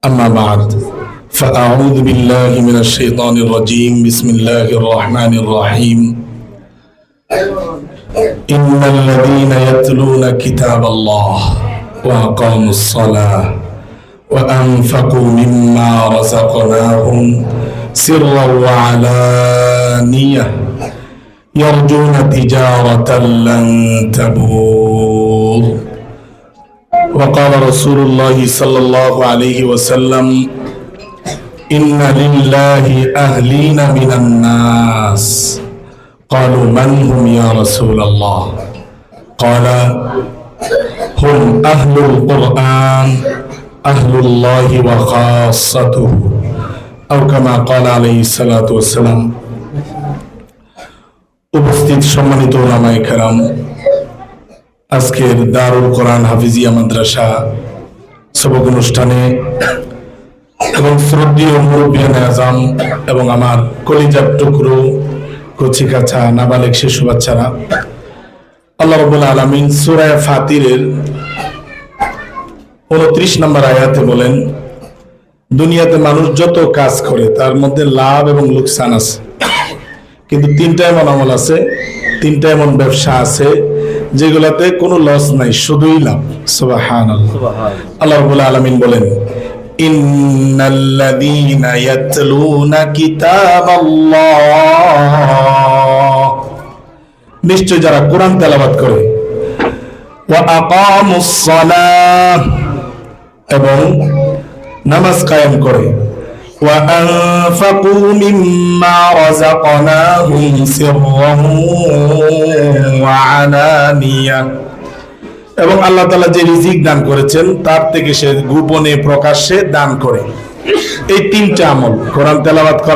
أما بعد فأعوذ بالله من الشيطان الرجيم. بسم الله الرحمن الرحيم. إن الذين يتلون كتاب الله وأقاموا الصلاة وأنفقوا مما رزقناهم سرا وعلانية يرجون تجارة لن تبور. وقال رسول الله صلى الله عليه وسلم إن لله أهلين من الناس قالوا من هم يا رسول الله قال هم أهل القرآن أهل الله وخاصته أو كما قال عليه الصلاة والسلام উপস্থিত সম্মানিত ওলামায়ে কেরাম আজকের দারুল কোরআন হাফিজিয়া মাদ্রাসা সবক অনুষ্ঠানে এবং শ্রদ্ধীয় মুরব্বিয়ান আজম এবং আমার কলিজার টুকরো কচি কাছা নাবালেক শিশু বাচ্চারা, আল্লাহ রবুল আলমিন সুরায় ফাতিরের উনত্রিশ নম্বর আয়াতে বলেন, দুনিয়াতে মানুষ যত কাজ করে তার মধ্যে লাভ এবং লোকসান আছে। কিন্তু তিনটা এমন আমল আছে তিনটা এমন ব্যবসা আছে যেগুলাতে কোনো লস নাই শুধুই লাভ। সুবাহান আল্লাহ রাব্বুল আলামিন বলেন ইন্নাল্লাযীনা ইয়াতলুনা কিতাবাল্লাহ। নিশ্চয় যারা কোরআন তেলাওয়াত করে ওয়া আকামুস সালাহ এবং নামাজ কায়েম করে وأنفقوا مما رزقناهم سرا وعلانية এবং আল্লাহ তাআলা যে রিজিক দান করেছেন তার থেকে সে গোপনে প্রকাশ্যে দান করে এই তিনটা আমল কোরআন তেলাওয়াত করা